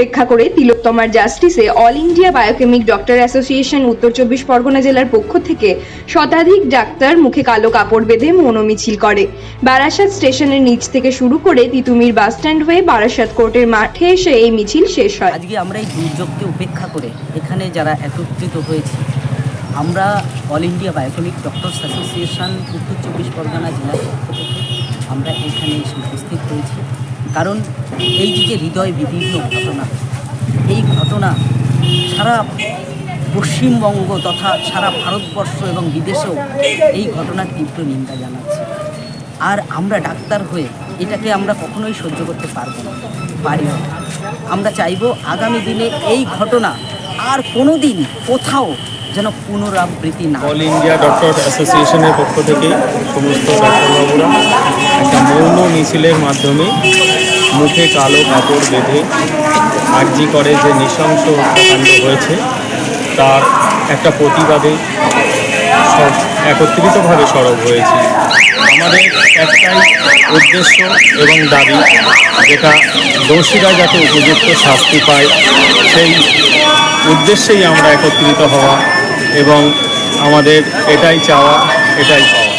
উপেক্ষা করে তিলোত্তমার জাস্টিসে all India biochemic doctor association Uttar Chabbish Pargana জেলার পক্ষ থেকে শতাধিক ডাক্তার মুখে কালো কাপড় বেঁধে মনোমিছিল করে। বারাসাত স্টেশনের নিচ থেকে শুরু করে তিতুমির বাসস্ট্যান্ড হয়ে বারাসাত কোর্টের মাঠে এসে এই মিছিল শেষ হয়। আজকে আমরা এই দুর্যোগকে উপেক্ষা করে এখানে যারা একত্রিত হয়েছি, আমরা all India biochemic doctors association Uttar Chabbish Pargana জেলার পক্ষ থেকে আমরা এখানে এসে উপস্থিত হয়েছি। কারণ এই হৃদয় বিভিন্ন ঘটনা। এই ঘটনা সারা পশ্চিমবঙ্গ তথা সারা ভারতবর্ষ এবং বিদেশেও এই ঘটনার তীব্র নিন্দা জানাচ্ছে। আর আমরা ডাক্তার হয়ে এটাকে আমরা কখনোই সহ্য করতে পারব না, পারি না। আমরা চাইব আগামী দিনে এই ঘটনা আর কোনো দিন কোথাও যেন পুনরাবৃত্তি না অল ইন্ডিয়া ডক্টর অ্যাসোসিয়েশনের পক্ষ থেকে সমস্ত ডাক্তারবাবুরা একটা মৌন মিছিলের মাধ্যমে মুখে কালো কাপড় বেঁধে আর্জি করে যে নৃশংস হত্যাকাণ্ড হয়েছে, তার একটা প্রতিবাদে সব একত্রিতভাবে সরব হয়েছি। আমাদের একটাই উদ্দেশ্য এবং দাবি, যেটা দোষীরা যাতে উপযুক্ত শাস্তি পায়, সেই উদ্দেশ্যেই আমরা একত্রিত হওয়া এবং আমাদের এটাই চাওয়া, এটাই পাওয়া।